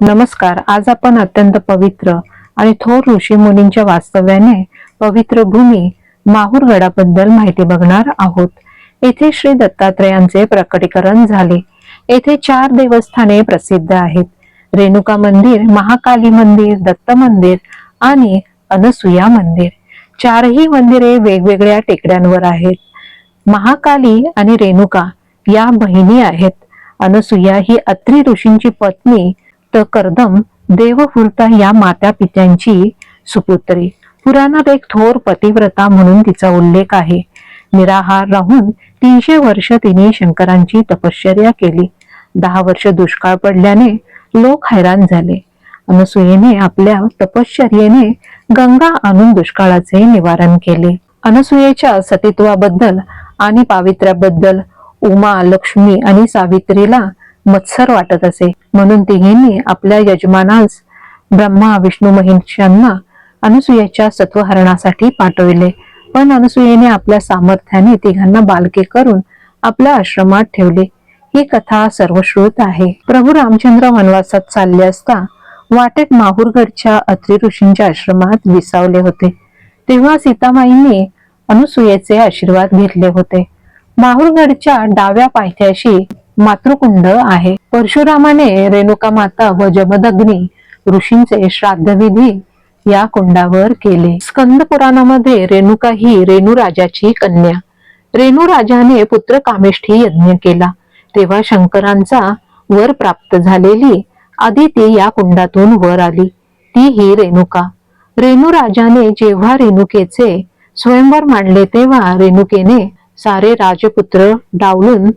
नमस्कार आज आपण अत्यंत पवित्र आणि थोर ऋषी मुलींच्या वास्तव्याने पवित्र भूमी माहूर गडाबद्दल माहिती बघणार आहोत. येथे श्री दत्तात्रयांचे प्रकटीकरण झाले. येथे चार देवस्थाने प्रसिद्ध आहेत. रेणुका मंदिर महाकाली मंदिर दत्त मंदिर आणि अनसुया मंदिर. चारही मंदिरे वेगवेगळ्या टेकड्यांवर आहेत. महाकाली आणि रेणुका या बहिणी आहेत. अनसुया ही अत्री ऋषींची पत्नी कर्दम देवहुर्ता या माता पित्यांची सुपुत्री. पुराणात एक थोर पतिव्रता म्हणून तिचा उल्लेख आहे. निराहार राहून तीनशे वर्ष तिने शंकरांची तपश्चर्या केली. दहा वर्ष दुष्काळ पडल्याने लोक हैराण झाले. अनसुयेने आपल्या तपश्चर्येने गंगा आणून दुष्काळाचे निवारण केले. अनसुयेच्या सतीत्वाबद्दल आणि पावित्र्याबद्दल उमा लक्ष्मी आणि सावित्रीला मत्सर वाटत असे. म्हणून तिघींनी आपल्या यजमानास ब्रह्मा विष्णू महिषांना अनुसुयेच्या सत्वहरणासाठी पाठविले. पण अनुसुयेने आपल्या सामर्थ्याने तिघांना बालके करून आपल्या आश्रमात ठेवले. ही कथा सर्वश्रुत आहे. प्रभू रामचंद्र वनवासात चालले असता वाटेत माहूरगडच्या अत्री ऋषींच्या आश्रमात विसावले होते. तेव्हा सीतामाईंनी अनुसुयेचे आशीर्वाद घेतले होते. माहूरगडच्या डाव्या पायथ्याशी मातृकुंड आहे. परशुरामाने रेणुका माता व जमदग्नी ऋषींचे श्राद्धविधी या कुंडावर केले. स्कंद पुराणामध्ये रेणुका ही रेणू राजाची कन्या. रेणू राजाने पुत्र कामेष्ठी यज्ञ केला. तेव्हा शंकरांचा वर प्राप्त झालेली आदिती या कुंडातून वर आली. ती ही रेणुका. रेणू राजाने जेव्हा रेणुकेचे स्वयंवर मांडले तेव्हा रेणुकेने सारे राजपुत्र डावलून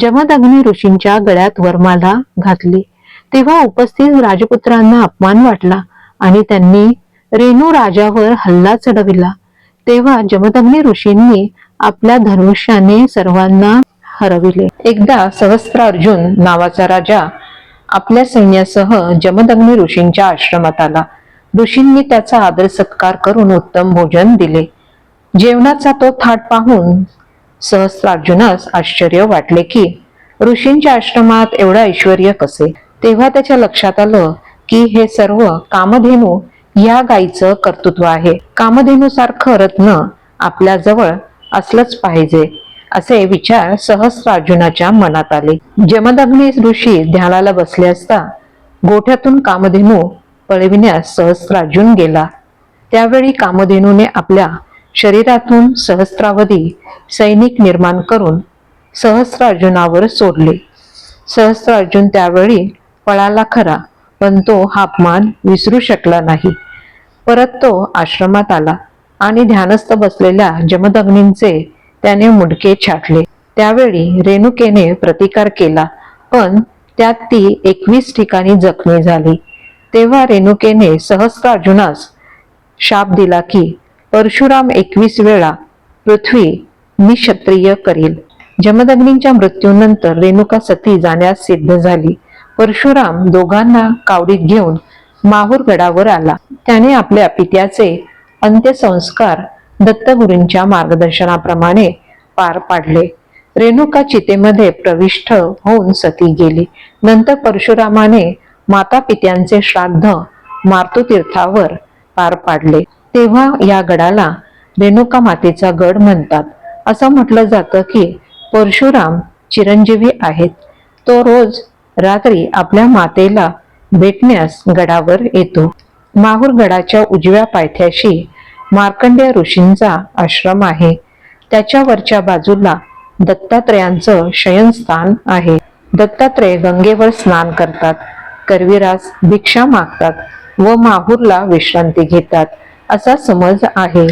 जमदग्नी ऋषींच्या गळ्यात वरमाला घातली. तेव्हा उपस्थित राजपुत्रांना अपमान वाटला आणि त्यांनी रेणू राजावर हल्ला चढविला. तेव्हा जमदग्नी ऋषींनी आपल्या धनुष्याने सर्वांना हरविले. एकदा सहस्त्रार्जुन नावाचा राजा आपल्या सैन्यासह जमदग्नी ऋषींच्या आश्रमात आला. ऋषींनी त्याचा आदर सत्कार करून उत्तम भोजन दिले. जेवणाचा तो थाट पाहून सहस्रार्जुनास आश्चर्य वाटले की ऋषींच्या आश्रमात एवढा ऐश्वर्य कसे? तेव्हा त्याच्या लक्षात आलं की हे सर्व कामधेनू या गायीचं कर्तृत्व आहे. कामधेनू सारखं रत्न आपल्या जवळ असलंच पाहिजे असे विचार सहस्रार्जुनाच्या मनात आले. जमदग्नी ऋषी ध्यानाला बसले असता गोठ्यातून कामधेनू पळविण्यास सहस्रार्जुन गेला. त्यावेळी कामधेनूने आपल्या शरीरातून सहस्रावधी सैनिक निर्माण करून सहस्रार्जुनावर सोडले. सहस्रार्जुन त्यावेळी पळाला खरा पण तो हा अपमान विसरू शकला नाही. परत तो आश्रमात आला आणि ध्यानस्थ बसलेल्या जमदग्नींचे त्याने मुडके छाटले. त्यावेळी रेणुकेने प्रतिकार केला पण त्यात ती एकवीस ठिकाणी जखमी झाली. तेव्हा रेणुकेने सहस्रार्जुनास शाप दिला की परशुराम एकवीस वेळा पृथ्वी मी क्षत्रिय करील जमदग्नींच्या मृत्यूनंतर रेणुका सती जाण्यास सिद्ध झाली. परशुराम दोघांना कावडीत घेऊन माहूर गडावर आला. त्याने आपल्या पित्याचे अंत्यसंस्कार दत्तगुरूंच्या मार्गदर्शनाप्रमाणे पार पाडले. रेणुका चितेमध्ये प्रविष्ट होऊन सती गेली. नंतर परशुरामाने माता पित्यांचे श्राद्ध मार्तुतीर्थावर पार पाडले. तेव्हा या गडाला रेणुका मातेचा गड म्हणतात. असं म्हटलं जातं की परशुराम चिरंजीवी आहेत. तो रोज रात्री आपल्या मातेला भेटण्यास गडावर येतो. माहूर गडाच्या उजव्या पायथ्याशी मार्कंडेय ऋषींचा आश्रम आहे. त्याच्या वरच्या बाजूला दत्तात्रयांचं शयनस्थान आहे. दत्तात्रय गंगेवर स्नान करतात करवीरास भिक्षा मागतात व माहूरला विश्रांती घेतात असा समज आहे.